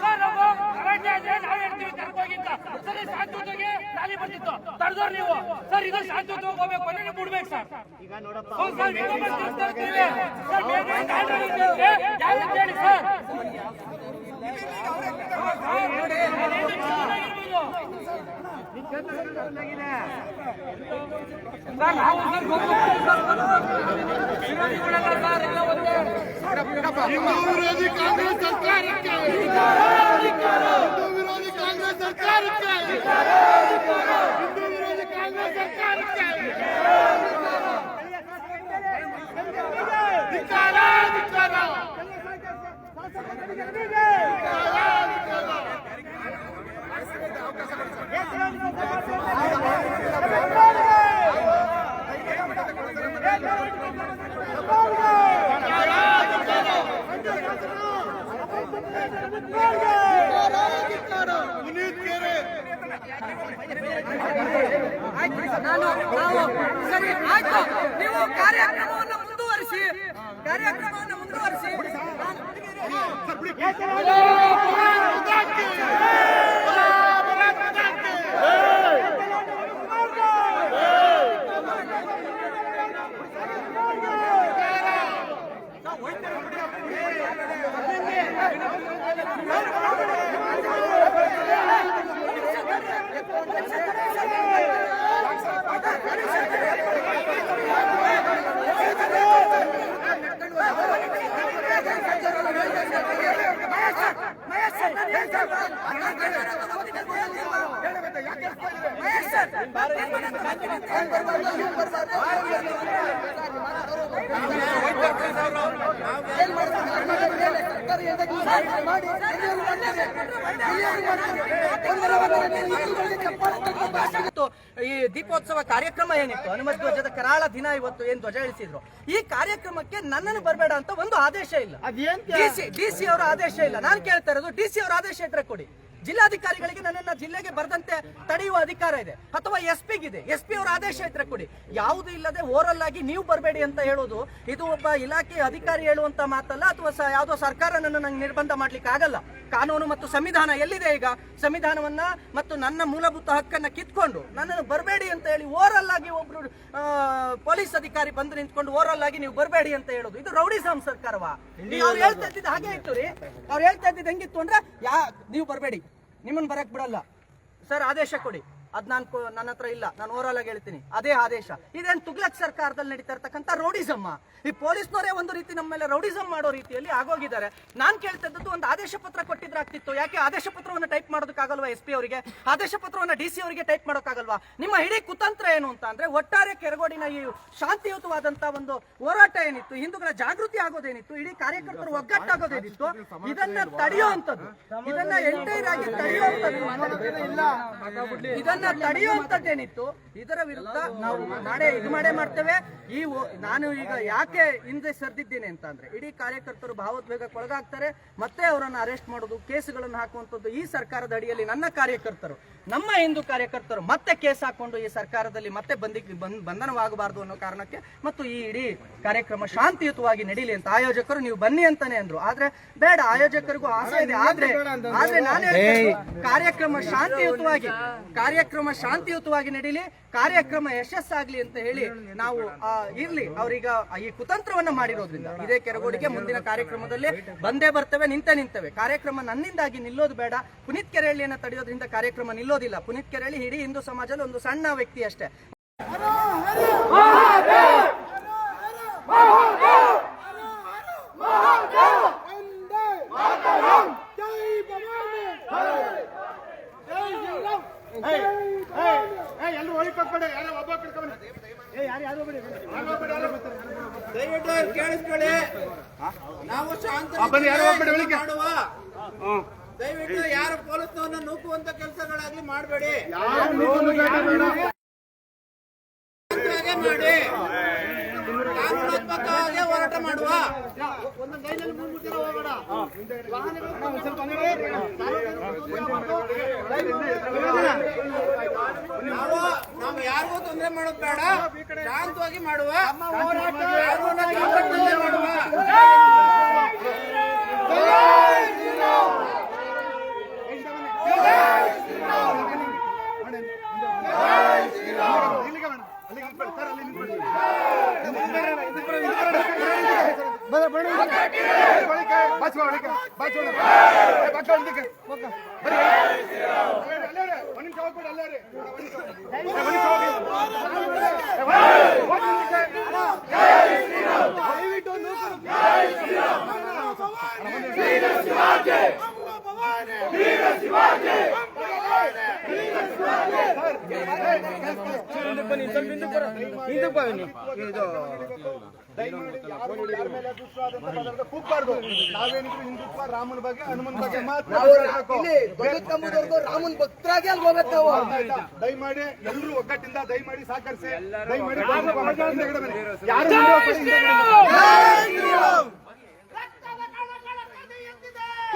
Sir ನಾವ್ sir ನಾವು ಹೇಳ್ತೀವಿ ಸರಿ ಶಾಂತಿಯುತವಾಗಿ ರ್ಯಾಲಿ ಬರ್ತಿತ್ತು ತಡೆದವ್ರು ನೀವು. ಸರ್ ಇದು ಶಾಂತಿಯುತವಾಗಿ ಹೋಗ್ಬೇಕು ಅಂದ್ರೆ ನೀವು ಬಿಡ್ಬೇಕು ಸರ್ ಹೌದು ಸರ್ ಈಗ ಬಂದು ನಿಲ್ಸ್ತಾ ಸರ್ ಬೇಗ ಗಾಡಿ ನಿಲ್ಸಿದ್ರೆ ಯಾವತ್ತು ಹೇಳಿ ಸರ್. ಸರ್, ನಾವು ಸರ್ ವಿರೋಧಿಗಳೆಲ್ಲ ಸರ್ ಎಲ್ಲ ಒಂದೇ. ಕಾಂಗ್ರೆಸ್ ಸರ್ಕಾರಕ್ಕೆ ವಿರೋಧಿ ಸರ್ಕಾರಕ್ಕೆ ಹಿಂದೂ ವಿರೋಧಿ ಕಾಂಗ್ರೆಸ್ ಸರ್ಕಾರಕ್ಕೆ ಧಿಕ್ಕಾರ, ಧಿಕ್ಕಾರ. ಪುನೀತ್ ಕೆರೆ ನಾನು ನಾವು ಸರಿ ಆಯ್ತು ನೀವು ಕಾರ್ಯಕ್ರಮವನ್ನು ಮುಂದುವರಿಸಿ ಕಾರ್ಯಕ್ರಮವನ್ನು ಮುಂದುವರಿಸಿ ಇವತ್ತು ಈ ದೀಪೋತ್ಸವ ಕಾರ್ಯಕ್ರಮ ಏನಿತ್ತು? ಹನುಮ ಧ್ವಜದ ಕರಾಳ ದಿನ ಇವತ್ತು ಏನ್ ಧ್ವಜ ಇಳಿಸಿದ್ರು? ಈ ಕಾರ್ಯಕ್ರಮಕ್ಕೆ ನನ್ನನ್ನು ಬರಬೇಡ ಅಂತ ಒಂದು ಆದೇಶ ಇಲ್ಲ. ಡಿಸಿ ಡಿಸಿ ಅವರ ಆದೇಶ ಇಲ್ಲ. ನಾನು ಕೇಳ್ತಾ ಇರೋದು ಡಿಸಿ ಅವರ ಆದೇಶ ಇಟ್ರೆ ಕೊಡಿ. ಜಿಲ್ಲಾಧಿಕಾರಿಗಳಿಗೆ ನನ್ನನ್ನ ಜಿಲ್ಲೆಗೆ ಬರದಂತೆ ತಡೆಯುವ ಅಧಿಕಾರ ಇದೆ ಅಥವಾ ಎಸ್ ಪಿಗಿದೆ ಎಸ್ ಪಿ ಅವರ ಆದೇಶ ಇದ್ರೆ ಕೊಡಿ. ಯಾವುದು ಇಲ್ಲದೆ ಓರಲ್ ಆಗಿ ನೀವು ಬರಬೇಡಿ ಅಂತ ಹೇಳೋದು ಇದು ಒಬ್ಬ ಇಲಾಖೆ ಅಧಿಕಾರಿ ಹೇಳುವಂತ ಮಾತಲ್ಲ ಅಥವಾ ಯಾವುದೋ ಸರ್ಕಾರ ನನ್ನ ನಂಗೆ ನಿರ್ಬಂಧ ಮಾಡ್ಲಿಕ್ಕೆ ಆಗಲ್ಲ. ಕಾನೂನು ಮತ್ತು ಸಂವಿಧಾನ ಎಲ್ಲಿದೆ ಈಗ? ಸಂವಿಧಾನವನ್ನ ಮತ್ತು ನನ್ನ ಮೂಲಭೂತ ಹಕ್ಕನ್ನ ಕಿತ್ಕೊಂಡು ನನ್ನನ್ನು ಬರಬೇಡಿ ಅಂತ ಹೇಳಿ ಓರಲ್ ಆಗಿ ಒಬ್ರು ಪೊಲೀಸ್ ಅಧಿಕಾರಿ ಬಂದು ನಿಂತ್ಕೊಂಡು ಓರಲ್ ಆಗಿ ನೀವು ಬರಬೇಡಿ ಅಂತ ಹೇಳೋದು. ಇದು ರೌಡಿಸಂ ಸರ್ಕಾರವಾ? ಅವ್ರು ಹೇಳ್ತಾ ಇದ್ದಿದ್ದು ಹಾಗೆ ಇತ್ತು ರೀ. ಅವ್ರು ಹೇಳ್ತಾ ಇದ್ದಿದ್ದು ಹೆಂಗಿತ್ತು ಅಂದ್ರೆ ಯಾ, ನೀವು ಬರಬೇಡಿ. ನಿಮ್ಮನ್ನ ಬರಕ್ಕೆ ಬಿಡಲ್ಲ. ಸರ್ ಆದೇಶ ಕೊಡಿ. ಅದ್ ನಾನು ನನ್ನ ಹತ್ರ ಇಲ್ಲ. ನಾನು ಓವರಾಲ್ ಆಗಿ ಹೇಳ್ತೀನಿ. ಅದೇ ಆದೇಶ. ಇದೇನು ತುಗ್ಲಕ್ ಸರ್ಕಾರದಲ್ಲಿ ನಡೀತಾ ಇರ್ತಕ್ಕಂಥ ರೌಡಿಸಮ್ಮ? ಈ ಪೊಲೀಸ್ನವರೇ ಒಂದು ರೀತಿ ನಮ್ಮ ಮೇಲೆ ರೌಡಿಸಮ್ ಮಾಡೋ ರೀತಿಯಲ್ಲಿ ಆಗೋಗಿದ್ದಾರೆ. ನಾನು ಕೇಳ್ತಾ ಇದ್ದದ್ದು ಒಂದು ಆದೇಶ ಪತ್ರ ಕೊಟ್ಟಿದ್ರಾಗ್ತಿತ್ತು ಯಾಕೆ ಆದೇಶ ಪತ್ರವನ್ನು ಟೈಪ್ ಮಾಡೋದಕ್ಕಾಗಲ್ವಾ ಎಸ್ ಪಿ ಅವರಿಗೆ? ಆದೇಶ ಪತ್ರವನ್ನು ಡಿ ಸಿ ಅವರಿಗೆ ಟೈಪ್ ಮಾಡೋಕ್ಕಾಗಲ್ವಾ? ನಿಮ್ಮ ಇಡೀ ಕುತಂತ್ರ ಏನು ಅಂತ ಅಂದ್ರೆ ಒಟ್ಟಾರೆ ಕೆರಗೋಡಿನ ಈ ಶಾಂತಿಯುತವಾದಂತ ಒಂದು ಹೋರಾಟ ಏನಿತ್ತು ಹಿಂದೂಗಳ ಜಾಗೃತಿ ಆಗೋದೇನಿತ್ತು ಇಡೀ ಕಾರ್ಯಕರ್ತರು ಒಗ್ಗಟ್ಟಾಗೋದೇನಿತ್ತು ಇದನ್ನ ತಡೆಯುವಂಥದ್ದು ಇದನ್ನ ಎಂಟೈರ್ ಆಗಿ ತಡೆಯುವಂಥದ್ದು ಇದನ್ನ ತಡೆಯುವಂಥದ್ದೇನಿತ್ತು, ಇದರ ವಿರುದ್ಧ ನಾವು ನಾಳೆ ಇದು ಮಾಡೇ ಮಾಡ್ತೇವೆ. ಈ ನಾನು ಈಗ ಯಾಕೆ ಹಿಂದೆ ಸರಿದಿದ್ದೇನೆ ಅಂತ ಅಂದ್ರೆ, ಇಡೀ ಕಾರ್ಯಕರ್ತರು ಭಾವೋದ್ವೇಗಕ್ಕೆ ಒಳಗಾಗ್ತಾರೆ, ಮತ್ತೆ ಅವರನ್ನು ಅರೆಸ್ಟ್ ಮಾಡೋದು, ಕೇಸುಗಳನ್ನು ಹಾಕುವಂತದ್ದು ಈ ಸರ್ಕಾರದ ಅಡಿಯಲ್ಲಿ ನನ್ನ ಕಾರ್ಯಕರ್ತರು, ನಮ್ಮ ಹಿಂದೂ ಕಾರ್ಯಕರ್ತರು ಮತ್ತೆ ಕೇಸ್ ಹಾಕೊಂಡು ಈ ಸರ್ಕಾರದಲ್ಲಿ ಮತ್ತೆ ಬಂದಿ, ಬಂಧನವಾಗಬಾರದು ಅನ್ನೋ ಕಾರಣಕ್ಕೆ ಮತ್ತು ಈ ಇಡೀ ಕಾರ್ಯಕ್ರಮ ಶಾಂತಿಯುತವಾಗಿ ನಡೀಲಿ ಅಂತ ಆಯೋಜಕರು, ನೀವು ಬನ್ನಿ ಅಂತಾನೆ ಅಂದ್ರು. ಆದ್ರೆ ಬೇಡ, ಆಯೋಜಕರಿಗೂ ಆಸೆ ಇದೆ. ಆದ್ರೆ ಆದ್ರೆ ನಾನು ಕಾರ್ಯಕ್ರಮ ಶಾಂತಿಯುತವಾಗಿ ಕಾರ್ಯಕ್ರಮ ಶಾಂತಿಯುತವಾಗಿ ನಡೀಲಿ ಕಾರ್ಯಕ್ರಮ ಯಶಸ್ಸಾಗ್ಲಿ ಅಂತ ಹೇಳಿ ನಾವು ಇರ್ಲಿ ಅವ್ರೀಗ ಈ ಕುತಂತ್ರವನ್ನ ಮಾಡಿರೋದ್ರಿಂದ ಇದೇ ಕೆರಗೋಡಿಗೆ ಮುಂದಿನ ಕಾರ್ಯಕ್ರಮದಲ್ಲಿ ಬಂದೇ ಬರ್ತವೆ ನಿಂತ ನಿಂತವೆ ಕಾರ್ಯಕ್ರಮ ನನ್ನಿಂದಾಗಿ ನಿಲ್ಲೋದು ಬೇಡ ಪುನೀತ್ ಕೆರಳಿಯನ್ನ ತಡೆಯೋದ್ರಿಂದ ಕಾರ್ಯಕ್ರಮ ನಿಲ್ಲೋದಿಲ್ಲ ಪುನೀತ್ ಕೆರಳಿ ಇಡೀ ಹಿಂದೂ ಸಮಾಜದಲ್ಲಿ ಒಂದು ಸಣ್ಣ ವ್ಯಕ್ತಿ ಅಷ್ಟೇ ಎಲ್ಲರೂ ಒಳಗೆ ಹೋಗ್ಬೇಡಿ ಯಾರೋ ಒಬ್ಬ ಏ ಯಾರು ಯಾರು ದಯವಿಟ್ಟು ಕೇಳಿಸ್ಕೊಳ್ಳಿ. ನಾವು ಶಾಂತ. ಮಾಡುವ. ದಯವಿಟ್ಟು ಯಾರು ಪೊಲೀಸ್ನವನ್ನ ನೂಕುವಂತ ಕೆಲಸಗಳಾಗ್ಲಿ ಮಾಡಬೇಡಿ. ಯಾರು ನಿಂತ್ಕೊಂಡು ಬೇಡ ಬೇಡ ಶಾಂತವಾಗೇ ಮಾಡಿ. ಕಾನೂನಾತ್ಮಕವಾಗಿ ಹೋರಾಟ ಮಾಡುವ. ನಾವು ನಾವು ಯಾರಿಗೂ ತೊಂದರೆ ಮಾಡೋದು ಬೇಡ. ಶಾಂತವಾಗಿ ಮಾಡುವ. ಮಾಡುವ. ಇಲ್ಲಿಗೆ ಬೇಡ ಅಲ್ಲಿಗೆ ನಿಂತ್ಕೊಳ್ಳಿ ಸರ್ ಅಲ್ಲಿ ನಿಂತ್ಕೊಳ್ಳಿ ಹಿಂದಕ್ಕೆ ಬರೋಣ, ಹಿಂದಕ್ಕೆ ಬರೋಣ, ಹಿಂದಕ್ಕೆ ಬರೋಣ. ಬರ, ಬರ, ಹಿಂದಕ್ಕೆ. ಒಳಗೆ, ಬಾಚು, ಒಳಗೆ, ಬಾಚು, ಒಳಗೆ. ಏ, ಬಾಚು, ಹಿಂದಕ್ಕೆ. ಹೋಗ. ಬರ್ರಿ. ಅಲ್ಲೇ, ಅಲ್ಲೇ ರೀ. ಒಂದ್ ನಿಮಿಷ ಹೋಗ್ಬಿಡಿ, ಅಲ್ಲೇ ರೀ. ಒಂದ್ ನಿಮಿಷ. ಏ, ಒಂದ್ ನಿಮಿಷ ಹೋಗಿ. ಏ, ಹೋಗಿ. ಹೋಗಿ ಹಿಂದಕ್ಕೆ. ದಯವಿಟ್ಟು ನೂಕರು. ದಯಮಾಡಿ ಯಾರು ಯಾರ ಮೇಲೆ ದುಷ್ಟಾದಂತ ಪದಾರ್ಥ ಕೂಗ್ಬಾರ್ದು. ನಾವೇನಿದ್ರು ಹಿಂದುತ್ವ ರಾಮನ ಬಗ್ಗೆ ಹನುಮನ್ ಬಗ್ಗೆ ಮಾತ್ರ. ರಾಮನ್ ಭಕ್ತರಾಗಿ ಅಲ್ಲಿ ಹೋಗತ್ತೆ ನಾವು ಆಯ್ತಾ? ದಯಮಾಡಿ ಎಲ್ಲರೂ ಒಗ್ಗಟ್ಟಿಂದ ದಯಮಾಡಿ ಸಹಕರಿಸಿ ದಯಮಾಡಿ. ಯಾರು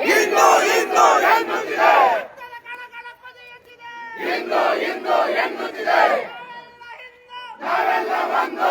ಹಿಂದೂ ಹಿಂದೂ ಎನ್ನುತ್ತಿದೆ ಎನ್ನುತ್ತಿದೆ ನಾವೆಲ್ಲ ಒಂದು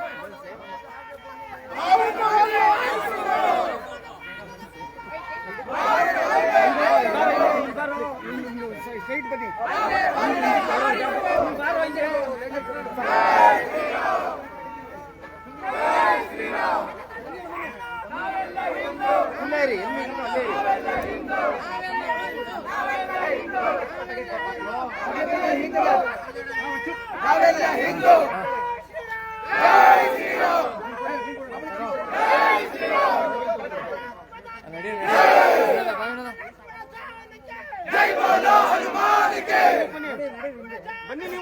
ಶ್ರೀರಾಮ್ ಜೈ ಶ್ರೀರಾಮ್ ಒಂದೇ ಮಾತರಂ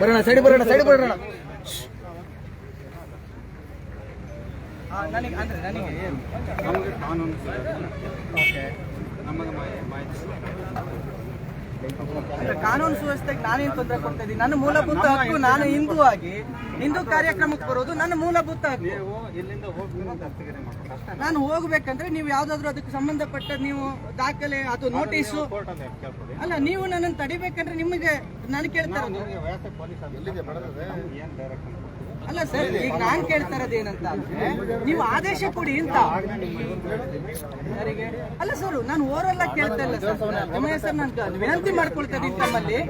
ಬರೋಣ ಸೈಡ್ ಬರೋಣ ಸೈಡ್ ಬರೋಣ ಆ, ನನಗೆ ಅಂದ್ರೆ ನನಗೆ ಏನು ಅಂದ್ರೆ ಕಾನೂನು ನಾನೇನು ನಾನೇನ್ ತೊಂದರೆ ಕೊಡ್ತಾ ಇದ್ದೀನಿ? ನನ್ನ ಮೂಲಭೂತ ಹಕ್ಕು ನಾನು ಹಿಂದೂ ಆಗಿ ಹಿಂದೂ ಕಾರ್ಯಕ್ರಮಕ್ಕೆ ಬರೋದು ನನ್ನ ಮೂಲಭೂತ ಹಕ್ಕು. ನಾನು. ಹೋಗ್ಬೇಕಂದ್ರೆ ನೀವು ಯಾವ್ದಾದ್ರು ಅದಕ್ಕೆ ಸಂಬಂಧಪಟ್ಟ ನೀವು ದಾಖಲೆ ಅದು ನೋಟಿಸು ಅಲ್ಲ ನೀವು ನನ್ನನ್ನು ತಡಿಬೇಕಂದ್ರೆ ನಿಮಗೆ ನಾನು ಕೇಳ್ತಾ ಇರೋದು ಅಲ್ಲ ಸರ್, ಈಗ ನಾನ್ ಕೇಳ್ತಾ ಇರೋದು ಏನಂತ ಅಂದ್ರೆ ನೀವು ಆದೇಶ ಕೊಡಿ ಅಂತ. ಅಲ್ಲ ಸರ್, ನಾನು ಓರಲ್ಲ ಕೇಳ್ತಾ ಇಲ್ಲ ಸರ್. ತಿಮ್ಮಯ್ಯ ಸರ್ ನಾನು ವಿನಂತಿ ಮಾಡ್ಕೊಳ್ತಾ ಇದ್ದೀನಿ ತಮ್ಮಲ್ಲಿ.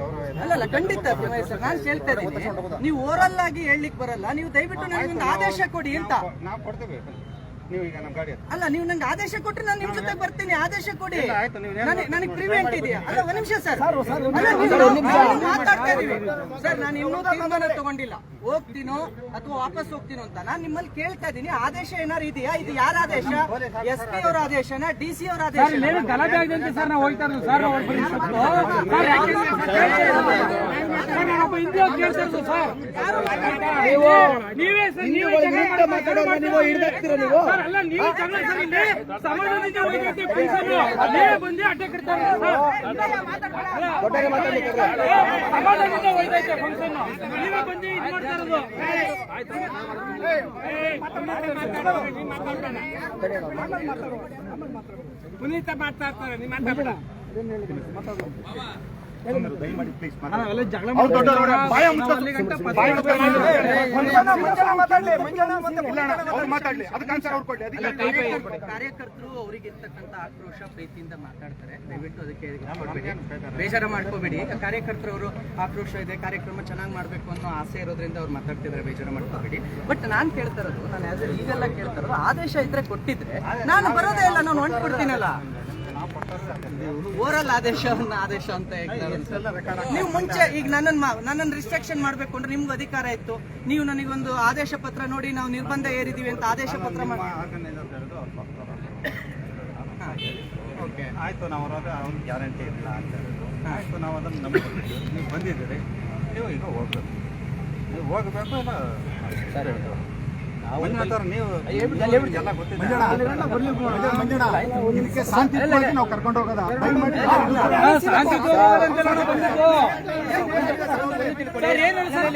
ಅಲ್ಲಲ್ಲ, ಖಂಡಿತ ತಿಮ್ಮಯ್ಯ ಸರ್ ನಾನು ಕೇಳ್ತಾ ಇದ್ದೀನಿ. ನೀವು ಓರಲ್ ಆಗಿ ಹೇಳಲಿಕ್ಕೆ ಬರಲ್ಲ. ನೀವು ದಯವಿಟ್ಟು ನನಗೆ ಒಂದು ಆದೇಶ ಕೊಡಿ ಅಂತ. ನೀವು ಈಗ ನಮ್ಮ ಗಾಡಿ ಅಲ್ಲ ನೀವು ನಂಗೆ ಆದೇಶ ಕೊಟ್ಟರೆ ನಾನು ನಿಮ್ಮ ಜೊತೆ ಬರ್ತೀನಿ. ಆದೇಶ ಕೊಡಿ. ಆಯ್ತು, ನೀವು ನನಗೆ ನನಗೆ ಪ್ರಿವೆಂಟ್ ಇದೆಯಾ? ಅಲ್ಲ ಒಂದು ನಿಮಿಷ ಸರ್. ನೀವು- ನಾವು ಮಾತಾಡ್ತಾ ಇದೀವಿ ಸರ್ ನಾನು ಇನ್ನೂ ತಮ್ಮನ ತಗೊಂಡಿಲ್ಲ. ಹೋಗ್ತೀನೋ ಅಥವಾ ವಾಪಸ್ ಹೋಗ್ತೀನೋ ಅಂತ ನಾನು ನಿಮ್ಮಲ್ಲಿ ಕೇಳ್ತಾ ಇದೀನಿ ಆದೇಶ ಏನಾರು ಇದೆಯಾ? ಇದು ಯಾರ ಆದೇಶ? ಎಸ್ ಪಿ ಅವರ ಆದೇಶನ? ಡಿ ಸಿ ಅವರ ಆದೇಶ ಗಲಾಟೆ ಆಗಿದೆ ಅಂತ ಸರ್ ನಾವು ಹೋಗ್ತಾ ಇರೋದು. ಸರ್ ನಾವು ಬರೀ ಸರ್, ನೀವೇ ಸರ್ ನೀವೇ ಜಗಳ ಮಾಡ್ತಾ- ನೀವು ಹಿಡ್ದಾಕ್ತೀರ ನೀವು? ಸರ್, ಅಲ್ಲ ನೀವು ಜಗಳ ಸರ್ ಇಲ್ಲಿ ಸಮಾಜದಿಂದ ಹೋಗೈತೆ ಪೆನ್ಷನ್ ನೀವೇ ಬಂದು ಅಡ್ಡ ಕಟ್ತಾರೆ ಸಮಾಜದಿಂದ ಹೋಯ್ತೈತೆ ಫಂಕ್ಷನ್ ನೀವೇ ಬಂದು ಇದು ಮಾಡ್ತಾ ಇರೋದು ಪುನೀತ ಮಾತಾಡ್ತಾರೆ ನೀವು ಕಾರ್ಯಕರ್ತರು ಅವರಿಗೆ ಇರ್ತಕ್ಕಂಥ ಆಕ್ರೋಶ, ಪ್ರೀತಿಯಿಂದ ಮಾತಾಡ್ತಾರೆ. ದಯವಿಟ್ಟು ಅದಕ್ಕೆ. ಬೇಜಾರ ಮಾಡ್ಕೋಬೇಡಿ. ಈಗ ಕಾರ್ಯಕರ್ತರು ಅವರು ಆಕ್ರೋಶ ಇದೆ, ಕಾರ್ಯಕ್ರಮ ಚೆನ್ನಾಗಿ ಮಾಡಬೇಕು ಅನ್ನೋ ಆಸೆ ಇರೋದ್ರಿಂದ ಅವ್ರು ಮಾತಾಡ್ತಿದ್ದಾರೆ ಬೇಜಾರ ಮಾಡ್ಕೋಬೇಡಿ. ಬಟ್ ನಾನು ಕೇಳ್ತಾ ಇರೋದು, ನಾನು ಈಗೆಲ್ಲ ಕೇಳ್ತಾ ಆದೇಶ ಇದ್ರೆ ಕೊಟ್ಟಿದ್ರೆ ನಾನು ಬರೋದೇ ಇಲ್ಲ, ನಾನು ಹೊಂಟು ಕೊಡ್ತೀನಲ್ಲ ಓರಲ್ ಆದೇಶವನ್ನ ಆದೇಶ ಅಂತ ನೀವು ಮುಂಚೆ ಈಗ ನನ್ನನ್ನು ನನ್ನನ್ನು ರಿಸ್ಟ್ರಿಕ್ಷನ್ ಮಾಡಬೇಕು ಅಂದ್ರೆ ನಿಮ್ಗೆ ಅಧಿಕಾರ ಇತ್ತು. ನೀವು ನನಗೊಂದು ಆದೇಶ ಪತ್ರ ನೋಡಿ ನಾವು ನಿರ್ಬಂಧ ಏರಿದೀವಿ ಅಂತ ಆದೇಶ ಪತ್ರ ಮಾಡಿ. ಓಕೆ ಆಯ್ತು ನಾವು ಅವ್ರಿಗೆ ಅವ್ರಿಗೆ ಗ್ಯಾರಂಟಿ ಇಲ್ಲ ಅಂತ ಹೇಳಿದ್ರು. ಆಯ್ತು ನಾವು ಅದನ್ನು ನಂಬಿದ್ದೀವಿ ನೀವು ಬಂದಿದ್ದೀರಿ ನೀವು ಈಗ ಹೋಗ್ಬೇಕು. ನೀವು ಹೋಗಬೇಕು ಇಲ್ಲ ಸರಿ ಮಂಜುನಾಥ್ ನೀವು ಎಲ್ಲ ಗೊತ್ತಿದೆ ಇದಕ್ಕೆ ಶಾಂತಿ ನಾವು ಕರ್ಕೊಂಡು ಹೋಗೋದ? ಸರ್ ಏನು ಸರ್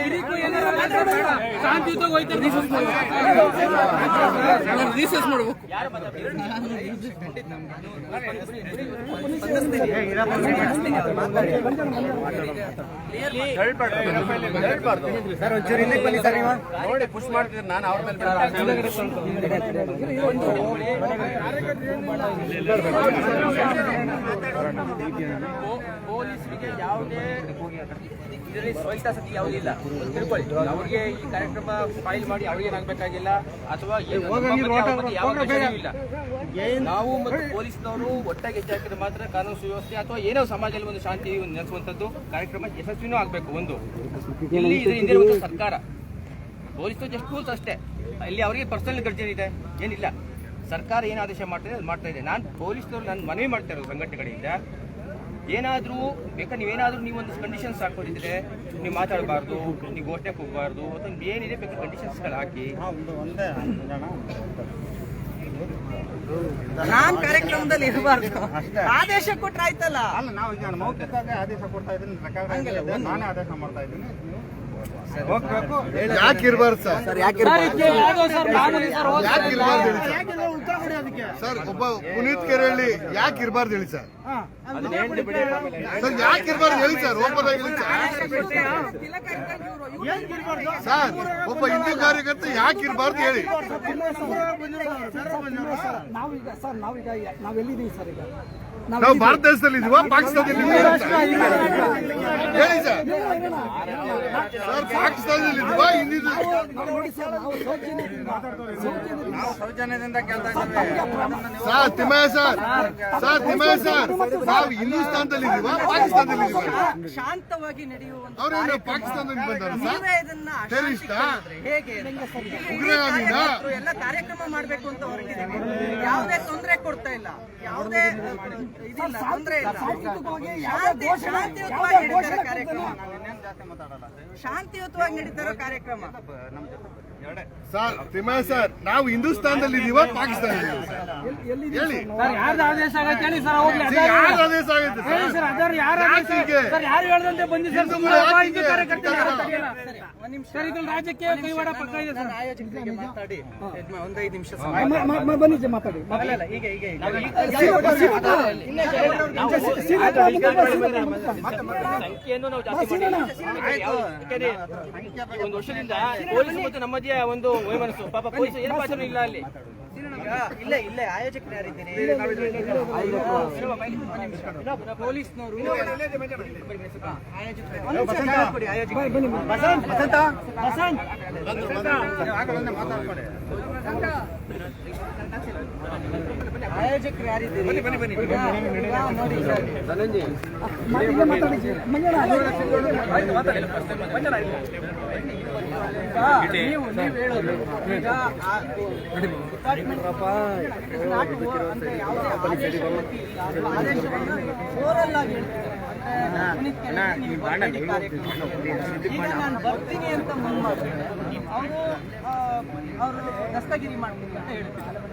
ಮಾಡ್ಬೇಕು ನೋಡಿ ಪುಷ್ ಮಾಡ್ತಿದ್ರೆ ನಾನು ಅವ್ರ ಮೇಲೆ ಪೊಲೀಸರಿಗೆ ಯಾವುದೇ ಸತಿ ಯಾವುದಿಲ್ಲ ತಿಳ್ಕೊಳ್ಳಿ. ಅವ್ರಿಗೆ ಈ ಕಾರ್ಯಕ್ರಮ ಫೈಲ್ ಮಾಡಿ ಅವ್ರಿಗೆ ಏನಾಗಬೇಕಾಗಿಲ್ಲ? ಅಥವಾ ಯಾವ ಇಲ್ಲ. ನಾವು ಮತ್ತು ಪೊಲೀಸ್ನವರು ಒಟ್ಟಾಗಿ ಹೆಜ್ಜೆ ಹಾಕಿದ್ರೆ ಮಾತ್ರ ಕಾನೂನು ಸುವ್ಯವಸ್ಥೆ ಅಥವಾ ಏನೋ ಸಮಾಜದಲ್ಲಿ ಒಂದು ಶಾಂತಿ ನೆಲೆಸುವಂಥದ್ದು ಕಾರ್ಯಕ್ರಮ ಯಶಸ್ವಿನೂ ಆಗಬೇಕು ಒಂದು. ಇಲ್ಲಿ ಇದು ಒಂದು ಸರ್ಕಾರ. ಪೊಲೀಸ್ ಜಸ್ಟ್ ಟೂಲ್ಸ್ ಅಷ್ಟೇ. ಇಲ್ಲಿ ಅವರಿಗೆ ಪರ್ಸನಲ್ ಗರ್ಜನ್ ಇದೆ. ಏನಿಲ್ಲ. ಸರ್ಕಾರ ಏನು ಆದೇಶ ಮಾಡ್ತಿದೆ ಅದು ಮಾಡ್ತಾ ಇದೆ. ನಾನು ಪೊಲೀಸ್ನವ್ರು ನಾನು ಮನವಿ ಮಾಡ್ತಾ ಇರೋದು ಸಂಘಟನೆಗಳಿಂದ. ಏನಾದರೂ ಬೇಕಾದ್ರೆ ನೀವೇನಾದರೂ ನೀವು ಒಂದು ಕಂಡೀಷನ್ಸ್ ಹಾಕೋದಿದ್ರೆ ನೀವು ಮಾತಾಡಬಾರ್ದು ನೀವು ಘೋಷಣೆ ಹೋಗಬಾರ್ದು ಅಥವಾ ಏನಿದೆ ಬೇಕಾದ್ರೆ ಕಂಡೀಷನ್ಸ್ಗಳು ಹಾಕಿ. ಒಂದೇ ನಾನು ಕಾರ್ಯಕ್ರಮದಲ್ಲಿ ಇರಬಾರ್ದು. ಆದೇಶ ಕೊಟ್ಟರೆ ಆಯ್ತಲ್ಲ? ಅಲ್ಲ ನಾವು ಈಗ ಮೌಖಿಕವಾಗಿ ಆದೇಶ ಕೊಡ್ತಾ ಇದ್ದೀನಿ ರೆಕಾರ್ಡ್ ನಾನೇ ಆದೇಶ ಮಾಡ್ತಾ ಇದ್ದೀನಿ. ಹೋಗ್ಬೇಕು ಯಾಕೆ ಇರಬಾರ್ದು ಸರ್? ಸರ್? ಯಾಕೆ ಯಾಕೆ ಇರಬಾರ್ದು? ಹೇಳಿ ಸರ್ ಸರ್ ಒಬ್ಬ ಪುನೀತ್ ಕೆರಳ್ಳಿ ಯಾಕೆ ಇರಬಾರ್ದು ಹೇಳಿ ಸರ್? ಸರ್ ಯಾಕೆ ಇರಬಾರ್ದು ಹೇಳಿ ಸರ್ ಸರ್ ಸರ್? ಒಬ್ಬ ಹಿಂದೂ ಕಾರ್ಯಕರ್ತ ಯಾಕೆ ಇರಬಾರ್ದು? ಹೇಳಿ ನಾವೀಗ ಸರ್ ನಾವೀಗ ನಾವೆಲ್ಲಿದ್ದೀವಿ ಸರ್ ಈಗ ನಾವು ಭಾರತ ದೇಶದಲ್ಲಿ ಇದೀವ ಪಾಕಿಸ್ತಾನದಲ್ಲಿ ಹೇಳಿ ಸರ್. ಸರ್ ಪಾಕಿಸ್ತಾನದಲ್ಲಿ ನಾವು ಸರ್ ಸೌಜನ್ಯದಿಂದ ಸೌಜನ್ಯದಿಂದ ನಾವು ಸೌಜನ್ಯದಿಂದ ಕೇಳ್ತಾ ಇದ್ದೀವಿ sir Thimmaiah sir. Sir Thimmaiah sir. ನಾವು ಹಿಂದೂಸ್ತಾನದಲ್ಲಿ ಇದೀವ ಪಾಕಿಸ್ತಾನದಲ್ಲಿ ಇದೀವ ಶಾಂತವಾಗಿ ನಡೆಯುವಂತ ಅವ್ರೇನು ಪಾಕಿಸ್ತಾನದಲ್ಲಿ ಬಂದಾರ ಸರ್? ಅಶಾಂತಿ ಹೇಗೆ? ಉಗ್ರಗಾಮಿನ? ಎಲ್ಲ ಕಾರ್ಯಕ್ರಮ ಮಾಡಬೇಕು ಅಂತ ಹೊರಟಿದ್ದೀವಿ ಯಾವುದೇ ತೊಂದರೆ ಕೊಡ್ತಾ ಇಲ್ಲ. ಯಾವುದೇ ಇದಿಲ್ಲ ತೊಂದರೆ ಇಲ್ಲ. ಶಾಂತಿ ಶಾಂತಿಯುತವಾಗಿ ನಡೀತಾರೆ ಕಾರ್ಯಕ್ರಮ. ಶಾಂತಿಯುತವಾಗಿ ನಡೀತಾರೋ ಕಾರ್ಯಕ್ರಮ. ನಮ್ಮ ಜೊತೆ ಸರ್ ತಿಮ್ಮಯ್ಯ ಸರ್ ನಾವು ಹಿಂದೂಸ್ತಾನದಲ್ಲಿ ಇದೀವ ಪಾಕಿಸ್ತಾನದಲ್ಲಿ ಸರ್? ಹೇಳಿ ಸರ್ ಯಾರ್ದು ಆದೇಶ ಆಗತ್ತೆ ಹೇಳಿ ಸರ್ ಹೋಗ್ಲಿ ಸರ್, ಆದೇಶ ಆಗೈತೆ ಸರ್ ಸರ್ ಅದಾರು ಯಾರು ಆದೇಶ ಸರ್ ಯಾರು ಹೇಳ್ದಂತೆ ಬಂದಿ ಸರ್ ಹಿಂದೂಗಳು ಸುಮ್ಮನೆ ಒಬ್ಬ ಯಾಕೆ ಹಿಂದೂ ಹೀಗೆ? ಕಾರ್ಯಕರ್ತರು ಯಾರು ತಡೆಯಲ್ಲ. ಒಂದ್ ನಿಮಿಷ ಸರ್ ಇದ್ರಲ್ಲಿ ರಾಜ್ಯಕ್ಕೆ ಕೈವಾಡ ಪಕ್ಕ ಇದೆ ಸರ್ ಆಯೋಜಕರಿಗೆ ಮಾತಾಡಿ ಒಂದ್ ಐದು ನಿಮಿಷ ಬನ್ನಿ ಜೆ ಮಾತಾಡಿ ಅಲ್ಲ ಅಲ್ಲ ಈಗ ಈಗ ಈಗ ಸಂಖ್ಯೆಯನ್ನು ನಾವು ಜಾಸ್ತಿ ಮಾಡಿ ಒಂದು ವರ್ಷದಿಂದ ಪೊಲೀಸ್ ಮತ್ತು ನಮ್ಮ ಒಂದು ವೈಮನಸ್ಸು ಪಾಪ ಪೊಲೀಸ್ ಏನು ಪಾತ್ರ ಇಲ್ಲ ಅಲ್ಲಿ. ಇಲ್ಲ ಇಲ್ಲ ಯಾರಿದ್ದೀರಿ ಪೊಲೀಸ್ನವರು ಆಯೋಜಕ ಆಯೋಜಕರು ಯಾರಿದ್ದೀರಿ? ನೋಡಿ ನೀವು ನೀವು ಹೇಳೋದು. ಈಗ ಅಂದ್ರೆ ಯಾವುದೇ ಆದೇಶ ಓರಲ್ ಆಗಿ. ಈಗ ನಾನು ಬರ್ತೀನಿ ಅಂತ ಮುಂದೆ ಅವರು ಅವರು ದಸ್ತಗಿರಿ ಮಾಡ್ತೀನಿ ಅಂತ ಹೇಳ್ತಿದ್ದಾರೆ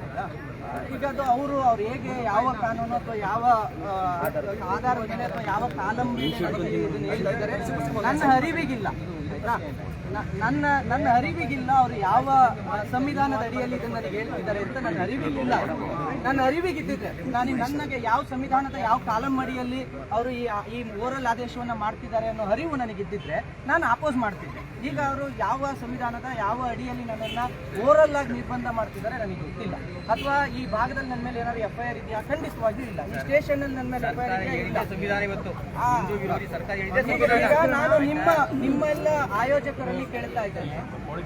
ಈಗ ಅದು ಅವರು ಅವ್ರು ಹೇಗೆ ಯಾವ ಕಾನೂನು ಅಥವಾ ಯಾವ ಆಧಾರದ ಮೇಲೆ ಅಥವಾ ಯಾವ ಕಾಲಂ ಮೇಲೆ ನನ್ನ ಅರಿವಿಗಿಲ್ಲ ಆಯ್ತಾ ನನ್ನ ನನ್ನ ಅರಿವಿಗಿಲ್ಲ ಅವರು ಯಾವ ಸಂವಿಧಾನದ ಅಡಿಯಲ್ಲಿ ಇದನ್ನು ನನಗೆ ಹೇಳ್ತಿದ್ದಾರೆ ಅಂತ ನನ್ನ ಅರಿವಿಗಿಲ್ಲ. ನನ್ನ ಅರಿವಿಗಿದ್ದಿದ್ರೆ ನಾನು ನನಗೆ ಯಾವ ಸಂವಿಧಾನದ ಯಾವ ಕಾಲಂ ಅಡಿಯಲ್ಲಿ ಅವರು ಈ ಈ ಓರಲ್ ಆದೇಶವನ್ನ ಮಾಡ್ತಿದ್ದಾರೆ ಅನ್ನೋ ಅರಿವು ನನಗಿದ್ದಿದ್ರೆ ನಾನು ಅಪೋಸ್ ಮಾಡ್ತಿದ್ದೆ. ಈಗ ಅವರು ಯಾವ ಸಂವಿಧಾನದ ಯಾವ ಅಡಿಯಲ್ಲಿ ನನ್ನನ್ನ ಓರಲ್ ಆಗಿ ನಿರ್ಬಂಧ ಮಾಡ್ತಿದ್ದಾರೆ ನನಗೆ ಗೊತ್ತಿಲ್ಲ. ಅಥವಾ ಈ ಭಾಗದಲ್ಲಿ ನನ್ನ ಮೇಲೆ ಏನಾದ್ರು ಎಫ್ ಐ ಆರ್ ಇದೆಯಾ? ಖಂಡಿತವಾಗಿಯೂ ಇಲ್ಲ. ಈ ಸ್ಟೇಷನ್ ಅಲ್ಲಿ ನನ್ನ ಮೇಲೆ ಎಫ್ ಐ ಆರ್ ಇದೆಯಾ ಇಲ್ಲ. ಸಂವಿಧಾನ ಇವತ್ತು. ನಾನು ನಿಮ್ಮ ನಿಮ್ಮೆಲ್ಲ ಆಯೋಜಕರಲ್ಲಿ ಕೇಳ್ತಾ ಇದ್ದೇನೆ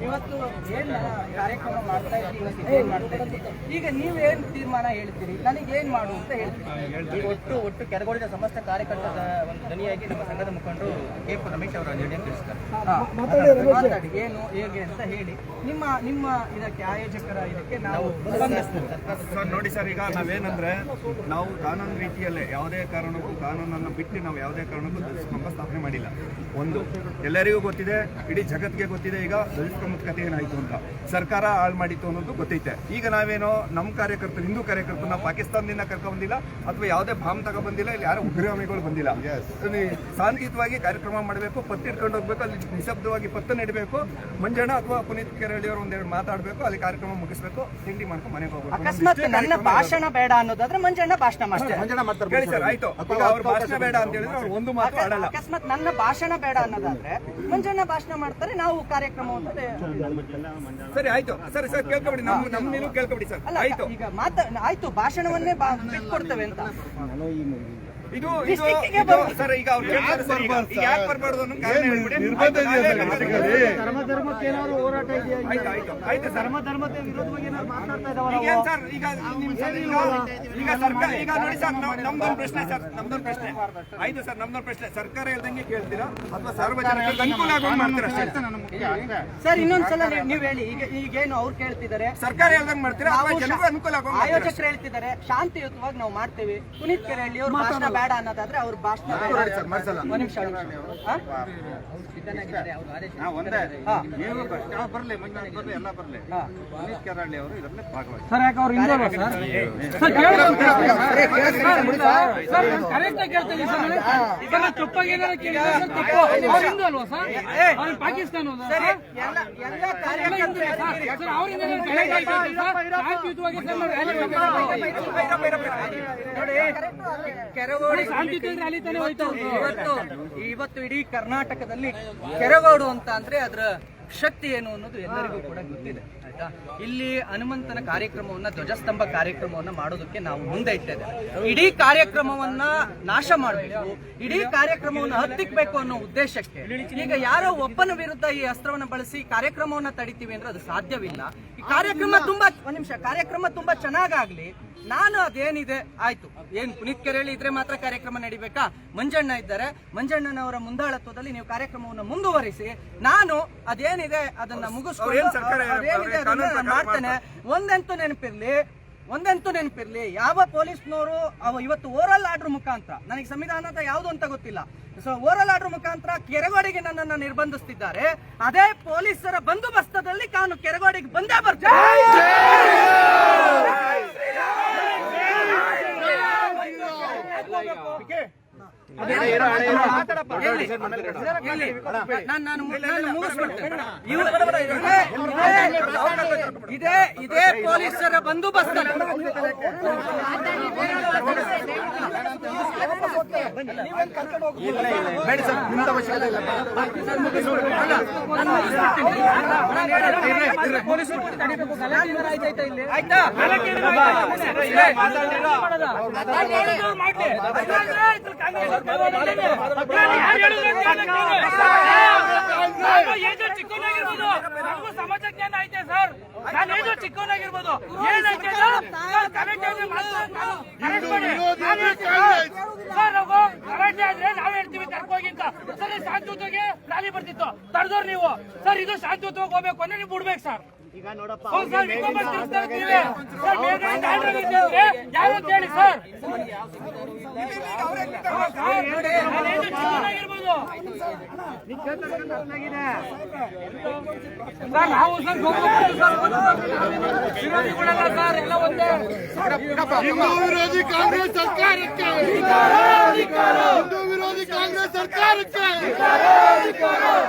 ಇವತ್ತು ಏನ್ ಕಾರ್ಯಕ್ರಮ ಮಾಡ್ತಾ ಇದ್ದೀವಿ ಮಾಡ್ತಾ ಇದ್ದೀವಿ ಈಗ ನೀವೇನ್ ತೀರ್ಮಾನ ಹೇಳ್ತೀರಿ? ನನಗೆ ಏನ್ ಮಾಡು ಅಂತ ಹೇಳ್ತೀರಿ? ಒಟ್ಟು ಒಟ್ಟು ಕೆರಗೋಳಿದ ಸಮಸ್ತ ಕಾರ್ಯಕರ್ತರ ಒಂದು ಧ್ವನಿಯಾಗಿ ನಮ್ಮ ಸಂಘದ ಮುಖಂಡರು ಕೆ ಪಿ ರಮೇಶ್ ಅವರ ನಿರ್ಣಯ ತಿಳಿಸ್ತಾರೆ. ಮಾತಾಡಿ ಏನು ಹೇಗೆ ಅಂತ ಹೇಳಿ. ನಿಮ್ಮ ನಿಮ್ಮ ಇದಕ್ಕೆ ಆಯೋಜಕರ ಇದಕ್ಕೆ ನಾವು ಸರ್ ನೋಡಿ ಸರ್ ಈಗ ನಾವೇನಂದ್ರೆ ನಾವು ಕಾನೂನು ರೀತಿಯಲ್ಲೇ ಯಾವುದೇ ಕಾರಣಕ್ಕೂ ಕಾನೂನನ್ನು ಬಿಟ್ಟು ನಾವು ಯಾವುದೇ ಕಾರಣಕ್ಕೂ ದಲಿತ ಸ್ಥಾಪನೆ ಮಾಡಿಲ್ಲ. ಒಂದು ಎಲ್ಲರಿಗೂ ಗೊತ್ತಿದೆ ಇಡೀ ಜಗತ್ತಿಗೆ ಗೊತ್ತಿದೆ ಈಗ ದಲಿತ ಪ್ರಮುಖತೆ ಏನಾಯ್ತು ಅಂತ. ಸರ್ಕಾರ ಹಾಳು ಮಾಡಿತ್ತು ಅನ್ನೋದು ಗೊತ್ತೈತೆ. ಈಗ ನಾವೇನೋ ನಮ್ಮ ಕಾರ್ಯಕರ್ತರು ಹಿಂದೂ ಕಾರ್ಯಕರ್ತರು ನಾವು ಪಾಕಿಸ್ತಾನದಿಂದ ಕರ್ಕೊಂಡ್ ಬಂದಿಲ್ಲ ಅಥವಾ ಯಾವುದೇ ಬಾಂಬ್ ಬಂದಿಲ್ಲ ಇಲ್ಲಿ ಯಾರು ಉಗ್ರಗಾಮಿಗಳು ಬಂದಿಲ್ಲ. ಶಾಂತಿಯುತವಾಗಿ ಕಾರ್ಯಕ್ರಮ ಮಾಡಬೇಕು ಪತ್ತು ಇಟ್ಕೊಂಡು ಹೋಗ್ಬೇಕು ಅಲ್ಲಿ ನಿಶಬ್ದವಾಗಿ ಪತ್ತೆ ನೆಡಬೇಕು. ಮಂಜಣ್ಣ ಅಥವಾ ಪುನೀತ್ ಕೆರಳಿ ಅವರು ಒಂದೆರಡು ಮಾತಾಡಬೇಕು ಅಲ್ಲಿ ಕಾರ್ಯಕ್ರಮ ಮುಗಿಸ್ಬೇಕು ತಿಂಡಿ ಮಾಡ್ಕೊಂಡು ಮನೆಗೆ ಹೋಗ್ಬೇಕು. ಅಕಸ್ಮಾತ್ ನನ್ನ ಭಾಷಣ ಬೇಡ ಅನ್ನೋದಾದ್ರೆ ಮಂಜಣ್ಣ ಭಾಷಣ ಮಾಡ್ತಾರೆ. ಹೇಳಿ ಸರ್ ಆಯ್ತು. ಈಗ ಅವ್ರ ಭಾಷಣ ಬೇಡ ಅಂತ ಹೇಳಿದ್ರೆ ಅವ್ರು ಒಂದು ಮಾತು ಆಡಲ್ಲ. ಅಕಸ್ಮಾತ್ ನನ್ನ ಭಾಷಣ ಬೇಡ ಅನ್ನೋದಾದ್ರೆ ಮಂಜಣ್ಣ ಭಾಷಣ ಮಾಡ್ತಾರೆ ನಾವು ಕಾರ್ಯಕ್ರಮವನ್ನು ಸರಿ ಆಯ್ತು. ಸರಿ ಸರ್ ಕೇಳ್ಕೊಬಿಡಿ. ನಮ್ ನಮ್ ನೀವು ಕೇಳ್ಕೊಬಿಡಿ ಸರ್. ಅಲ್ಲ ಆಯ್ತು. ಈಗ ಮಾತ ಆಯ್ತು ಭಾಷಣವನ್ನೇ ಕೊಡ್ತೇವೆ ಬಿಟ್ಕೊಡ್ತೇವೆ ಅಂತ. ಇದು ಇದು ಸರ್ ಈಗ ಅವ್ರು ಯಾಕೆ ಬರ್ಬಾರ್ದು ಅನ್ನೋ ಕಾರಣ ಹೇಳ್ಬಿಡಿ. ಆಯ್ತು, ಧರ್ಮ ಧರ್ಮಕ್ಕೆ ಏನಾದ್ರು ಹೋರಾಟ ಇದೆಯಾ ಆಯ್ತು ಆಯ್ತು ಆಯ್ತು ಸರ್. ಧರ್ಮ ಧರ್ಮದ ವಿರೋಧವಾಗಿ ಏನಾದ್ರು ಮಾತಾಡ್ತಾ ಇದಾವಲ್ಲ ಈಗ ಸರ್ ಈಗ ಈಗ ಈಗ ಸರ್ಕಾರ ಈಗ ನೋಡಿ ಸರ್ ನಮ್ದೊಂದು ಪ್ರಶ್ನೆ ಸರ್ ನಮ್ದೊಂದು ಪ್ರಶ್ನೆ. ಆಯ್ತು ಸರ್ ನಮ್ದೊಂದು ಪ್ರಶ್ನೆ. ಸರ್ಕಾರ ಹೇಳ್ದಂಗೆ ಕೇಳ್ತೀರಾ? ಅಥವಾ ಸಾರ್ವಜನಿಕರಿಗೆ ಅನುಕೂಲ ಆಗೋಂಗ್ ಮಾಡ್ತೀರಾ ಅಷ್ಟೇ ಸರ್? ಇನ್ನೊಂದ್ಸಲ ನೀವ್- ನೀವ್ ಹೇಳಿ. ಈಗ ಈಗೇನು ಅವ್ರು ಕೇಳ್ತಿದ್ದಾರೆ ಸರ್ಕಾರ ಹೇಳ್ದಂಗೆ ಮಾಡ್ತೀರಾ? ಅನುಕೂಲ ಆಗೋ ಮಾಡ್ತೀರಾ ಅಷ್ಟೇ? ಆಯೋಜಕರು ಹೇಳ್ತಿದ್ದಾರೆ ಶಾಂತಿಯುತವಾಗಿ ನಾವು ಮಾಡ್ತೀವಿ. ಪುನೀತ್ ಕೆರೆಹಳ್ಳಿ ಅವ್ರು ಭಾಷಣ ಬೇಡ ಅನ್ನೋದಾದ್ರೆ ಅವ್ರ ಭಾಷಣ ಪಾಕಿಸ್ತಾನ ಅಲ್ವಾ ಇವತ್ತು ಇವತ್ತು ಇಡೀ ಕರ್ನಾಟಕದಲ್ಲಿ ಕೆರಗೋಡು ಅಂತ ಅಂದ್ರೆ ಅದರ ಶಕ್ತಿ ಏನು ಅನ್ನೋದು ಎಲ್ಲರಿಗೂ ಕೂಡ ಗೊತ್ತಿದೆ ಆಯ್ತಾ? ಇಲ್ಲಿ ಹನುಮಂತನ ಕಾರ್ಯಕ್ರಮವನ್ನ ಧ್ವಜಸ್ತಂಭ ಕಾರ್ಯಕ್ರಮವನ್ನ ಮಾಡೋದಕ್ಕೆ ನಾವು ಮುಂದೆ ಇಟ್ಟಿದ್ದೇವೆ. ಇಡೀ ಕಾರ್ಯಕ್ರಮವನ್ನ ನಾಶ ಮಾಡಬೇಕು ಇಡೀ ಕಾರ್ಯಕ್ರಮವನ್ನ ಹತ್ತಿಕ್ಬೇಕು ಅನ್ನೋ ಉದ್ದೇಶಕ್ಕೆ ಈಗ ಯಾರೋ ಒಬ್ಬನ ವಿರುದ್ಧ ಈ ಅಸ್ತ್ರವನ್ನ ಬಳಸಿ ಕಾರ್ಯಕ್ರಮವನ್ನ ತಡಿತೀವಿ ಅಂದ್ರೆ ಅದು ಸಾಧ್ಯವಿಲ್ಲ. ಈ ಕಾರ್ಯಕ್ರಮ ತುಂಬಾ ಒಂದ್ ನಿಮಿಷ ಕಾರ್ಯಕ್ರಮ ತುಂಬಾ ಚೆನ್ನಾಗಾಗ್ಲಿ ನಾನು ಅದೇನಿದೆ ಆಯ್ತು. ಏನ್ ಪುನೀತ್ ಕೆರೆಳಿ ಇದ್ರೆ ಮಾತ್ರ ಕಾರ್ಯಕ್ರಮ ನಡಿಬೇಕಾ? ಮಂಜಣ್ಣ ಇದ್ದಾರೆ. ಮಂಜಣ್ಣನವರ ಮುಂದಾಳತ್ವದಲ್ಲಿ ನೀವು ಕಾರ್ಯಕ್ರಮವನ್ನು ಮುಂದುವರಿಸಿ ನಾನು ಅದೇನಿದೆ ಅದನ್ನ ಮುಗಿಸ್ಕೊಂಡು ಮಾಡ್ತೇನೆ. ಒಂದಂತೂ ನೆನಪಿರ್ಲಿ ಒಂದಂತೂ ನೆನಪಿರ್ಲಿ ಯಾವ ಪೊಲೀಸ್ನವರು ಅವ ಇವತ್ತು ಓರಲ್ ಆರ್ಡರ್ ಮುಖಾಂತರ ನನಗೆ ಸಂವಿಧಾನದ ಯಾವುದು ಅಂತ ಗೊತ್ತಿಲ್ಲ. ಸೊ ಓರಲ್ ಆರ್ಡರ್ ಮುಖಾಂತರ ಕೆರೆಗೋಡಿಗೆ ನನ್ನನ್ನ ನಿರ್ಬಂಧಿಸ್ತಿದ್ದಾರೆ. ಅದೇ ಪೊಲೀಸರ ಬಂದೋಬಸ್ತದಲ್ಲಿ ನಾನು ಕೆರೆಗೋಡಿಗೆ ಬಂದೇ ಬರ್ತೇನೆ ಎಲ್ಲಿ? ಎಲ್ಲಿ? ಇದೇ- ಇದೇ ಪೊಲೀಸರ ಬಂದೋಬಸ್ತ್ ಆಯ್ತಾ ಸಮಾಜ ಜ್ಞಾನ ಐತೆ ಸರ್ ನಾನು ಏಜು ಚಿಕ್ಕವನಾಗಿರ್ಬೋದು ಸರ್ ನಾವು ಗಲಾಟೆ ಕರ್ಕೋಗಿ ಸರ್ ಶಾಂತಿಯುತವಾಗಿ ರ್ಯಾಲಿ ಬರ್ತಿತ್ತು ತಡೆದವ್ರು ನೀವು ಸರ್, ಇದು ಶಾಂತಿಯುತವಾಗಿ ಹೋಗ್ಬೇಕು ಅಂದ್ರೆ ನೀವು ಬಿಡ್ಬೇಕು ಸರ್. ಹೌದು ಸರ್ ವಿಕೋಪ ತಿರ್ಸ್ತಾ ಇದ್ದೀವಿ. ಸರ್ ಮೇಲ್ಗಡೆ ದಾಂಡ್ರಾಗ ಯಾರು ಹೇಳಿ ಸರ್? ನಾನೇನು ಚಿಕ್ಕವನಾಗಿರ್ಬೋದು. ಸರ್ ನಾವು ಸರ್ ಸರ್ ವಿರೋಧಿಗಳೆಲ್ಲ ಸರ್ ಎಲ್ಲ ಒಂದೇ. ಹಿಂದೂ ವಿರೋಧಿ ಕಾಂಗ್ರೆಸ್ ಸರ್ಕಾರಕ್ಕೆ. ಹಿಂದೂ ವಿರೋಧಿ ಕಾಂಗ್ರೆಸ್ ಸರ್ಕಾರಕ್ಕೆ.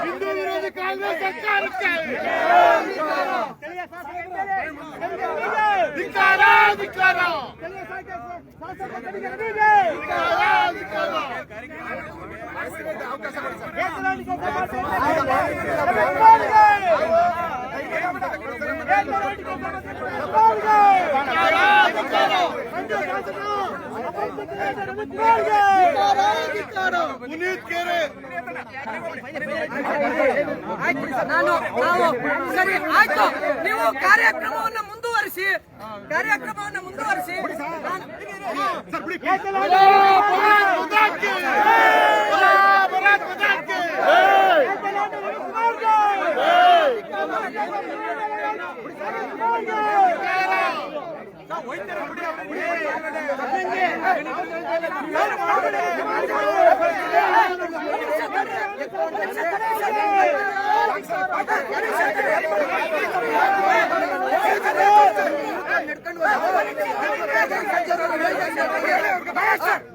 ಹಿಂದೂ ವಿರೋಧಿ ಕಾಂಗ್ರೆಸ್ ಸರ್ಕಾರಕ್ಕೆ. ಪುನೀತ್ ಕೆರೆ ನಾನು ನಾವು ಸರಿ ಆಯ್ತು. ನೀವು ಕಾರ್ಯಕ್ರಮವನ್ನು ಮುಂದುವರಿಸಿ ಕಾರ್ಯಕ್ರಮವನ್ನು ಮುಂದುವರಿಸಿ. ನಾನು- எடுக்கணும்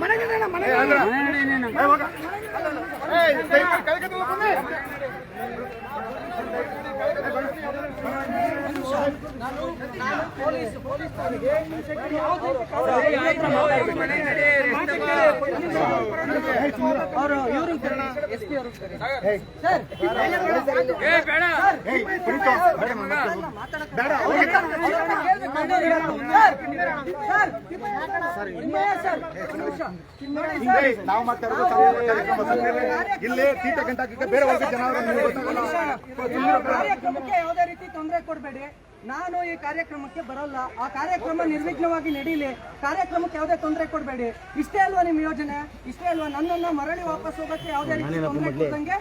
ಮಾಡಿ, ಎಲ್ಲಿವರೆಗೂ ಮಾಡ್ತೀರಿ? ಅವರು ಇವರು ಎಸ್ ಪಿ ಅವರು ನಾವು ಮಾತಾಡೋದು ಇಲ್ಲಿ ತೀಟ ಗಂಟಾಕಕ್ಕೆ ಬೇರೆ ವರ್ಗದ ಜನ ಯಾವುದೇ ರೀತಿ ತೊಂದರೆ ಕೊಡಬೇಡಿ. ನಾನು ಈ ಕಾರ್ಯಕ್ರಮಕ್ಕೆ ಬರಲ್ಲ ಆ ಕಾರ್ಯಕ್ರಮ ನಿರ್ವಿಘ್ನವಾಗಿ ನಡೀಲಿ ಕಾರ್ಯಕ್ರಮಕ್ಕೆ ಯಾವುದೇ ತೊಂದರೆ ಕೊಡಬೇಡಿ ಇಷ್ಟೇ ಅಲ್ವಾ ನಿಮ್ಮ ಯೋಜನೆ ಇಷ್ಟೇ ಅಲ್ವಾ ನನ್ನನ್ನು ಮರಳಿ ವಾಪಸ್ ಹೋಗಕ್ಕೆ ಯಾವುದೇ ರೀತಿ ತೊಂದರೆ ಕೊಡ್ದಂಗೆ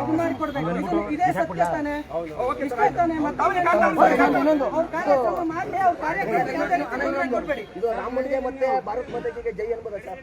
ಇದು ಮಾಡಿಕೊಡ್ಬೇಕು ಇದು- ಸತ್ಯ ತಾನೆ ಇಷ್ಟೇ ತಾನೆ ಮತ್ತೆ ಅವ್ರ ಕಾರ್ಯಕ್ರಮ ಮಾಡಿ ಅವ್ರ ಕಾರ್ಯಕ್ರಮಕ್ಕೆ ಯಾವುದೇ ರೀತಿ ತೊಂದರೆ ಕೊಡಬೇಡಿ ಮತ್ತೆ ಭಾರತ್ ಮಾತೆಗೆ ಜೈ ಅನ್ಬೋದ ಸರ್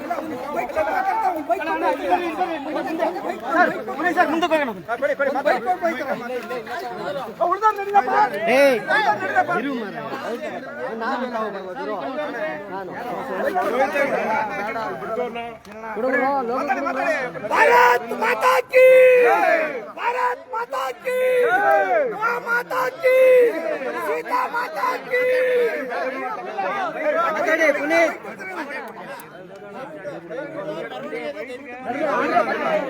भारत माता की भारत माता की माँ माता की सीता माता की Thank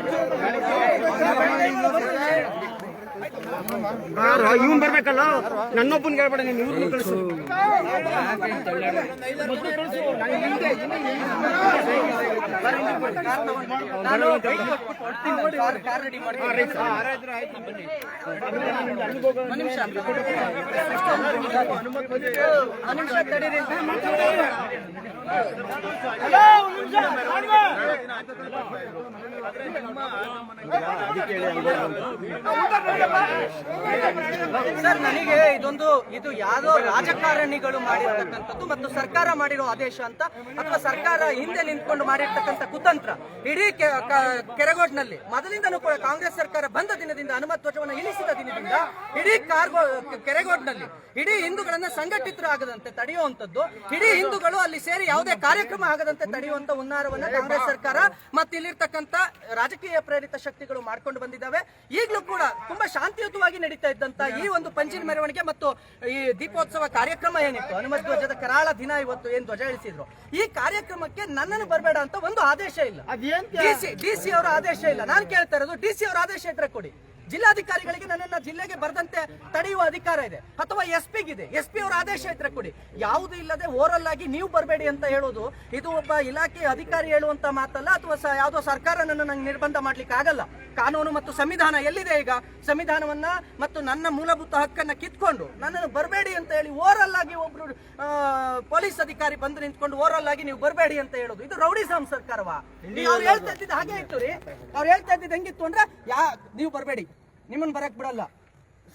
you. ಇವನ್ ಬರ್ಬೇಕಲ್ಲ? ನನ್ನೊಬ್ಬನ್ ಕೇಳ್ಬೇಡ ನೀನು ಇವ್ರನ್ನ ಕಳಿಸು. ನಾನು ಸರ್, ನನಗೆ ಇದೊಂದು, ಇದು ಯಾವುದೋ ರಾಜಕಾರಣಿಗಳು ಮಾಡಿರ್ತಕ್ಕಂಥದ್ದು ಮತ್ತು ಸರ್ಕಾರ ಮಾಡಿರೋ ಆದೇಶ ಅಂತ ಅಥವಾ ಸರ್ಕಾರ ಹಿಂದೆ ನಿಂತ್ಕೊಂಡು ಮಾಡಿರ್ತಕ್ಕಂಥ ಕುತಂತ್ರ. ಇಡೀ ಕೆರೆಗೋಡ್ನಲ್ಲಿ. ಮೊದಲಿಂದನೂ ಕೂಡ ಕಾಂಗ್ರೆಸ್ ಸರ್ಕಾರ ಬಂದ ದಿನದಿಂದ ಧ್ವಜವನ್ನು ಇಳಿಸಿದ ದಿನದಿಂದ ಇಡೀ ಕಾರ್ಗೋ, ಕೆರೆಗೋಡ್ನಲ್ಲಿ, ಇಡೀ ಹಿಂದೂಗಳನ್ನ ಸಂಘಟಿತರಾಗದಂತೆ ತಡೆಯುವಂತದ್ದು ಇಡೀ ಹಿಂದೂಗಳು ಅಲ್ಲಿ ಸೇರಿ ಯಾವುದೇ ಕಾರ್ಯಕ್ರಮ ಆಗದಂತೆ ತಡೆಯುವಂತ ಹುನ್ನಾರವನ್ನ ಕಾಂಗ್ರೆಸ್ ಸರ್ಕಾರ ಮತ್ತು ಇಲ್ಲಿರ್ತಕ್ಕಂಥ ರಾಜಕೀಯ ಪ್ರೇರಿತ ಶಕ್ತಿಗಳು ಮಾಡ್ಕೊಂಡು ಬಂದಿದ್ದಾವೆ. ಈಗಲೂ ಕೂಡ ತುಂಬಾ ಶಾಂತಿಯುತವಾಗಿ ನಡೀತಾ ಇದ್ದಂತ ಈ ಒಂದು ಪಂಚಿನ ಮೆರವಣಿಗೆ ಮತ್ತು ಈ ದೀಪೋತ್ಸವ ಕಾರ್ಯಕ್ರಮ ಏನಿತ್ತು? ಹನುಮ ಧ್ವಜದ ಕರಾಳ ದಿನ ಇವತ್ತು ಏನ್ ಧ್ವಜ ಇಳಿಸಿದ್ರು? ಈ ಕಾರ್ಯಕ್ರಮಕ್ಕೆ ನನ್ನನ್ನು ಬರಬೇಡ ಅಂತ ಒಂದು ಆದೇಶ ಇಲ್ಲ. ಡಿಸಿ ಡಿಸಿ ಅವರ ಆದೇಶ ಇಲ್ಲ. ನಾನು ಕೇಳ್ತಾ ಇರೋದು ಡಿಸಿ ಅವರ ಆದೇಶ ಇದ್ರೆ ಕೊಡಿ. ಜಿಲ್ಲಾಧಿಕಾರಿಗಳಿಗೆ ನನ್ನನ್ನ ಜಿಲ್ಲೆಗೆ ಬರದಂತೆ ತಡೆಯುವ ಅಧಿಕಾರ ಇದೆ. ಅಥವಾ ಎಸ್ ಪಿಗಿದೆ ಎಸ್ ಪಿ ಅವರ ಆದೇಶ ಇದ್ರೆ ಕೊಡಿ. ಯಾವುದು ಇಲ್ಲದೆ ಓರಲ್ ಆಗಿ ನೀವು ಬರಬೇಡಿ ಅಂತ ಹೇಳೋದು ಇದು ಒಬ್ಬ ಇಲಾಖೆ ಅಧಿಕಾರಿ ಹೇಳುವಂತ ಮಾತಲ್ಲ ಅಥವಾ ಯಾವುದೋ ಸರ್ಕಾರ ನನ್ನ ನಂಗೆ ನಿರ್ಬಂಧ ಮಾಡ್ಲಿಕ್ಕೆ ಆಗಲ್ಲ ಕಾನೂನು ಮತ್ತು ಸಂವಿಧಾನ ಎಲ್ಲಿದೆ ಈಗ? ಸಂವಿಧಾನವನ್ನ ಮತ್ತು ನನ್ನ ಮೂಲಭೂತ ಹಕ್ಕನ್ನ ಕಿತ್ಕೊಂಡು ನನ್ನನ್ನು ಬರಬೇಡಿ ಅಂತ ಹೇಳಿ ಓರಲ್ ಆಗಿ ಒಬ್ರು ಪೊಲೀಸ್ ಅಧಿಕಾರಿ ಬಂದು ನಿಂತ್ಕೊಂಡು ಓರಲ್ ಆಗಿ ನೀವು ಬರಬೇಡಿ ಅಂತ ಹೇಳೋದು. ಇದು ರೌಡಿ ಸಾಮ್ ಸರ್ಕಾರವಾ ಅವ್ರು ಹೇಳ್ತಾ ಇದ್ದಿದ್ದು ಹಾಗೆ ಇತ್ತು ರೀ. ಅವ್ರು ಹೇಳ್ತಾ ಇದ್ದಿದ್ದು ಹೆಂಗಿತ್ತು ಅಂದ್ರೆ ಯಾ ನೀವು ಬರಬೇಡಿ. ನಿಮ್ಮನ್ನ ಬರಕ್ ಬಿಡಲ್ಲ.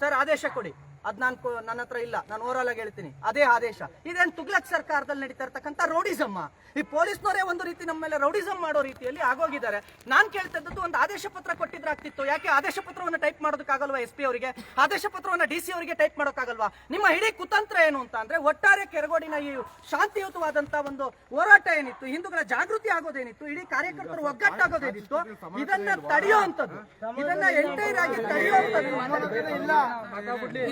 ಸರ್ ಆದೇಶ ಕೊಡಿ. ಅದ್ ನಾನು ನನ್ನ ಹತ್ರ ಇಲ್ಲ. ನಾನು ಓವರಾಲ್ ಆಗಿ ಹೇಳ್ತೀನಿ. ಅದೇ ಆದೇಶ. ಇದೇನ್ ತುಗ್ಲಕ್ ಸರ್ಕಾರದಲ್ಲಿ ನಡೀತಾ ಇರ್ತಕ್ಕಂಥ ರೌಡಿಸಮ್ಮ ಈ ಪೊಲೀಸ್ನವರೇ ಒಂದು ರೀತಿ ನಮ್ಮ ಮೇಲೆ ರೌಡಿಸಮ್ ಮಾಡೋ ರೀತಿಯಲ್ಲಿ ಆಗೋಗಿದ್ದಾರೆ. ನಾನ್ ಕೇಳ್ತಾ ಇದ್ದದ್ದು ಒಂದು ಆದೇಶ ಪತ್ರ ಕೊಟ್ಟಿದ್ರಾಗ್ತಿತ್ತು ಯಾಕೆ ಆದೇಶ ಪತ್ರವನ್ನು ಟೈಪ್ ಮಾಡೋದಕ್ಕಾಗಲ್ವಾ ಎಸ್ ಪಿ ಅವರಿಗೆ? ಆದೇಶ ಪತ್ರವನ್ನು ಡಿ ಸಿ ಅವರಿಗೆ ಟೈಪ್ ಮಾಡೋಕ್ಕಾಗಲ್ವಾ ನಿಮ್ಮ ಇಡೀ ಕುತಂತ್ರ ಏನು ಅಂತ ಅಂದ್ರೆ ಒಟ್ಟಾರೆ ಕೆರಗೋಡಿನ ಈ ಶಾಂತಿಯುತವಾದಂತ ಒಂದು ಹೋರಾಟ ಏನಿತ್ತು ಹಿಂದೂಗಳ ಜಾಗೃತಿ ಆಗೋದೇನಿತ್ತು ಇಡೀ ಕಾರ್ಯಕರ್ತರು ಒಗ್ಗಟ್ಟಾಗೋದೇನಿತ್ತು ಇದನ್ನ ತಡೆಯುವಂಥದ್ದು ಇದನ್ನ ಎಂಟೈರ್ ಆಗಿ ತಡೆಯುವಂಥದ್ದು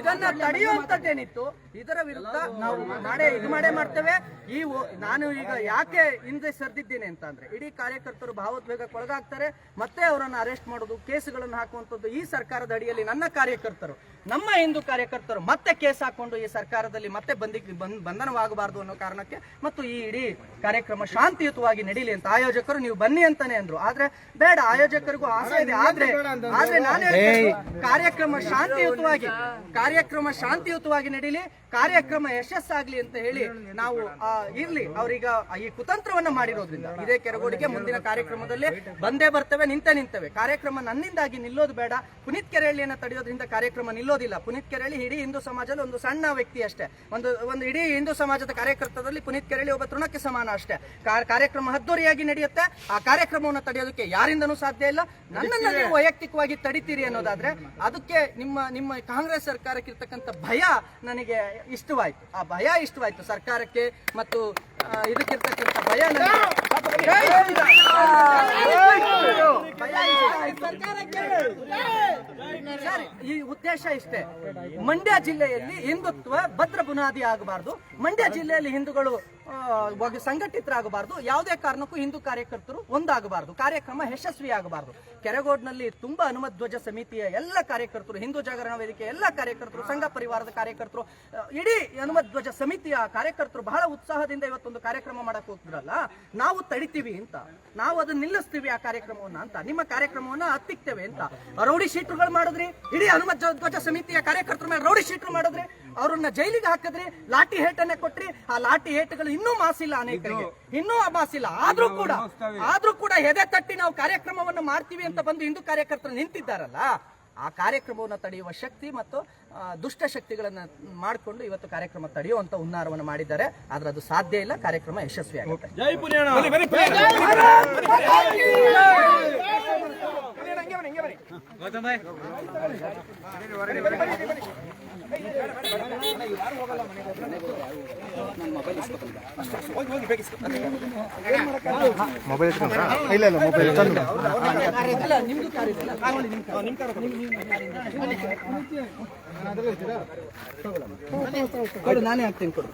ಇದನ್ನ ತಡೆಯುವಂಥದ್ದೇನಿತ್ತು ಇದರ ವಿರುದ್ಧ ನಾವು ನಾಳೆ ಇದು ಮಾಡೇ ಮಾಡ್ತೇವೆ. ಈ ನಾನು ಈಗ ಯಾಕೆ ಹಿಂದೆ ಸರಿದಿದ್ದೇನೆ ಅಂತ ಅಂದ್ರೆ, ಇಡೀ ಕಾರ್ಯಕರ್ತರು ಭಾವೋದ್ವೇಗಕ್ಕೆ ಒಳಗಾಗ್ತಾರೆ, ಮತ್ತೆ ಅವರನ್ನು ಅರೆಸ್ಟ್ ಮಾಡೋದು, ಕೇಸುಗಳನ್ನು ಹಾಕುವಂಥದ್ದು ಈ ಸರ್ಕಾರದ ಅಡಿಯಲ್ಲಿ ನನ್ನ ಕಾರ್ಯಕರ್ತರು. ನಮ್ಮ ಹಿಂದೂ ಕಾರ್ಯಕರ್ತರು ಮತ್ತೆ ಕೇಸ್ ಹಾಕೊಂಡು ಈ ಸರ್ಕಾರದಲ್ಲಿ ಮತ್ತೆ ಬಂದಿ ಬಂದ್- ಬಂಧನವಾಗಬಾರದು ಅನ್ನೋ ಕಾರಣಕ್ಕೆ ಮತ್ತು ಈ ಇಡೀ ಕಾರ್ಯಕ್ರಮ ಶಾಂತಿಯುತವಾಗಿ ನಡೀಲಿ ಅಂತ ಆಯೋಜಕರು ನೀವು ಬನ್ನಿ ಅಂತಾನೆ ಅಂದ್ರು. ಆದ್ರೆ ಬೇಡ ಆಯೋಜಕರಿಗೂ ಆಸೆ ಇದೆ. ಆದ್ರೆ ಆದ್ರೆ ನಾನು ಕಾರ್ಯಕ್ರಮ ಶಾಂತಿಯುತವಾಗಿ ಕಾರ್ಯಕ್ರಮ ಶಾಂತಿಯುತವಾಗಿ ನಡೀಲಿ ಕಾರ್ಯಕ್ರಮ ಯಶಸ್ಸಾಗ್ಲಿ ಅಂತ ಹೇಳಿ ನಾವು ಆ, ಇರ್ಲಿ. ಅವ್ರೀಗ ಈ ಕುತಂತ್ರವನ್ನ ಮಾಡಿರೋದ್ರಿಂದ. ಇದೇ ಕೆರಗೋಡಿಗೆ ಮುಂದಿನ ಕಾರ್ಯಕ್ರಮದಲ್ಲಿ ಬಂದೇ ಬರ್ತವೆ ನಿಂತೆ ನಿಂತವೆ. ಕಾರ್ಯಕ್ರಮ ನನ್ನಿಂದಾಗಿ ನಿಲ್ಲೋದು ಬೇಡ. ಪುನೀತ್ ಕೆರೆಹಳ್ಳಿಯನ್ನ ತಡೆಯೋದ್ರಿಂದ ಕಾರ್ಯಕ್ರಮ ನಿಲ್ಲೋದಿಲ್ಲ ಪುನೀತ್ ಕೆರಳಿ ಇಡೀ ಹಿಂದೂ ಸಮಾಜದ ಒಂದು ಸಣ್ಣ ವ್ಯಕ್ತಿ ಅಷ್ಟೇ. ಒಂದು ಒಂದು ಇಡೀ ಹಿಂದೂ ಸಮಾಜದ ಕಾರ್ಯಕರ್ತದಲ್ಲಿ ಪುನೀತ್ ಕೆರಳಿ ಒಬ್ಬ ತೃಣಕ್ಕೆ ಸಮಾನ ಅಷ್ಟೇ. ಕಾರ್ಯಕ್ರಮ ಅದ್ದೂರಿಯಾಗಿ ನಡೆಯುತ್ತೆ. ಆ ಕಾರ್ಯಕ್ರಮವನ್ನು ತಡೆಯೋದಕ್ಕೆ ಯಾರಿಂದನೂ ಸಾಧ್ಯ ಇಲ್ಲ. ನನ್ನನ್ನು ನೀವು ವೈಯಕ್ತಿಕವಾಗಿ ತಡಿತೀರಿ ಅನ್ನೋದಾದ್ರೆ ಅದಕ್ಕೆ ನಿಮ್ಮ ನಿಮ್ಮ ಕಾಂಗ್ರೆಸ್ ಸರ್ಕಾರಕ್ಕೆ ಇರ್ತಕ್ಕಂಥ ಭಯ ನನಗೆ ಇಷ್ಟವಾಯ್ತು. ಆ ಭಯ ಇಷ್ಟವಾಯ್ತು ಸರ್ಕಾರಕ್ಕೆ ಮತ್ತು ಇದಕ್ಕಿರ್ತಕ್ಕಂಥ ಭಯ ಈ ಉದ್ದೇಶ ಇಷ್ಟೇ. ಮಂಡ್ಯ ಜಿಲ್ಲೆಯಲ್ಲಿ ಹಿಂದುತ್ವ ಭದ್ರ ಬುನಾದಿ ಆಗಬಾರ್ದು. ಮಂಡ್ಯ ಜಿಲ್ಲೆಯಲ್ಲಿ ಹಿಂದೂಗಳು ಸಂಘಟಿತರಾಗಬಾರ್ದು. ಯಾವುದೇ ಕಾರಣಕ್ಕೂ ಹಿಂದೂ ಕಾರ್ಯಕರ್ತರು ಒಂದಾಗಬಾರದು. ಕಾರ್ಯಕ್ರಮ ಯಶಸ್ವಿ ಆಗಬಾರ್ದು ಕೆರೆಗೋಡ್ನಲ್ಲಿ ತುಂಬಾ ಹನುಮಧ್ವಜ ಸಮಿತಿಯ ಎಲ್ಲ ಕಾರ್ಯಕರ್ತರು, ಹಿಂದೂ ಜಾಗರಣ ವೇದಿಕೆ ಎಲ್ಲ ಕಾರ್ಯಕರ್ತರು, ಸಂಘ ಪರಿವಾರದ ಕಾರ್ಯಕರ್ತರು ಇಡೀ ಹನುಮಧ್ವಜ ಸಮಿತಿಯ ಕಾರ್ಯಕರ್ತರು ಬಹಳ ಉತ್ಸಾಹದಿಂದ ಇವತ್ತೊಂದು ಕಾರ್ಯಕ್ರಮ ಮಾಡಕ್ ಹೋಗ್ತಿರಲ್ಲ ನಾವು ತಡಿತೀವಿ ಅಂತ, ನಾವು ಅದನ್ನ ನಿಲ್ಲಿಸ್ತೀವಿ ಆ ಕಾರ್ಯಕ್ರಮವನ್ನ ಅಂತ, ನಿಮ್ಮ ಕಾರ್ಯಕ್ರಮವನ್ನ ಹತ್ತಿಕ್ತೇವೆ ಅಂತ. ರೌಡಿ ಶೀಟ್ರುಗಳು ಮಾಡಿದ್ರಿ, ಇಡೀ ಹನುಮತ್ ಧ್ವಜ- ಧ್ವಜ ಸಮಿತಿಯ ಕಾರ್ಯಕರ್ತರ ಮೇಲೆ ರೌಡಿ ಶೀಟ್ರು ಮಾಡಿದ್ರಿ ಅವ್ರನ್ನ ಜೈಲಿಗೆ ಹಾಕಿದ್ರಿ ಲಾಠಿ ಹೇಟನ್ನೇ ಕೊಟ್ರಿ ಆ ಲಾಠಿ ಹೇಟ್ಗಳು ಇನ್ನೂ ಮಾಸಿಲ್ಲ ಅನೇಕರಿಗೆ. ಇನ್ನೂ ಮಾಸಿಲ್ಲ. ಆದ್ರೂ ಕೂಡ ಆದ್ರೂ ಕೂಡ ಎದೆ ತಟ್ಟಿ ನಾವು ಕಾರ್ಯಕ್ರಮವನ್ನು ಮಾಡ್ತೀವಿ ಅಂತ ಬಂದು ಹಿಂದೂ ಕಾರ್ಯಕರ್ತರು ನಿಂತಿದ್ದಾರಲ್ಲ ಆ ಕಾರ್ಯಕ್ರಮವನ್ನು ತಡೆಯುವ ಶಕ್ತಿ ಮತ್ತು ಆ, ದುಷ್ಟ ಶಕ್ತಿಗಳನ್ನ ಮಾಡಿಕೊಂಡು ಇವತ್ತು ಕಾರ್ಯಕ್ರಮ ತಡೆಯುವಂತ ಹುನ್ನಾರವನ್ನು ಮಾಡಿದ್ದಾರೆ. ಆದ್ರೆ ಅದು ಸಾಧ್ಯ ಇಲ್ಲ. ಕಾರ್ಯಕ್ರಮ ಯಶಸ್ವಿ ಆಗುತ್ತೆ. ಮೊಬೈಲ್ ಇಟ್ಕೊಂಡ್ರಾ? ಇಲ್ಲ ಇಲ್ಲ ಮೊಬೈಲ್ ತಂದು ನಿಮ್ದು ಕೊಡು ನಾನೇ ಹಾಕ್ತೀನಿ ಕೊಡು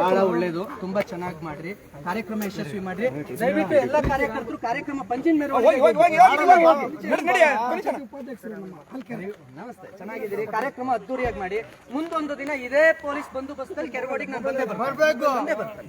ಬಹಳ ಒಳ್ಳೇದು ತುಂಬಾ ಚೆನ್ನಾಗಿ ಮಾಡ್ರಿ. ಕಾರ್ಯಕ್ರಮ ಯಶಸ್ವಿ ಮಾಡ್ರಿ. ದಯವಿಟ್ಟು ಎಲ್ಲ ಕಾರ್ಯಕರ್ತರು ಕಾರ್ಯಕ್ರಮ ಪಂಚಿನ ನಮಸ್ತೆ ಚೆನ್ನಾಗಿದ್ದೀರಿ. ಕಾರ್ಯಕ್ರಮ ಅದ್ದೂರಿಯಾಗಿ ಮಾಡಿ. ಮುಂದೊಂದು ದಿನ ಇದೇ ಪೊಲೀಸ್ ಬಂದೋಬಸ್ತಲ್ಲಿ ಕೆರಗೋಡಿಗೆ ನಾನು ಬಂದೇ ಬರ್ಬೇಕು. ಬಂದೇ ಬರ್ತೀನಿ.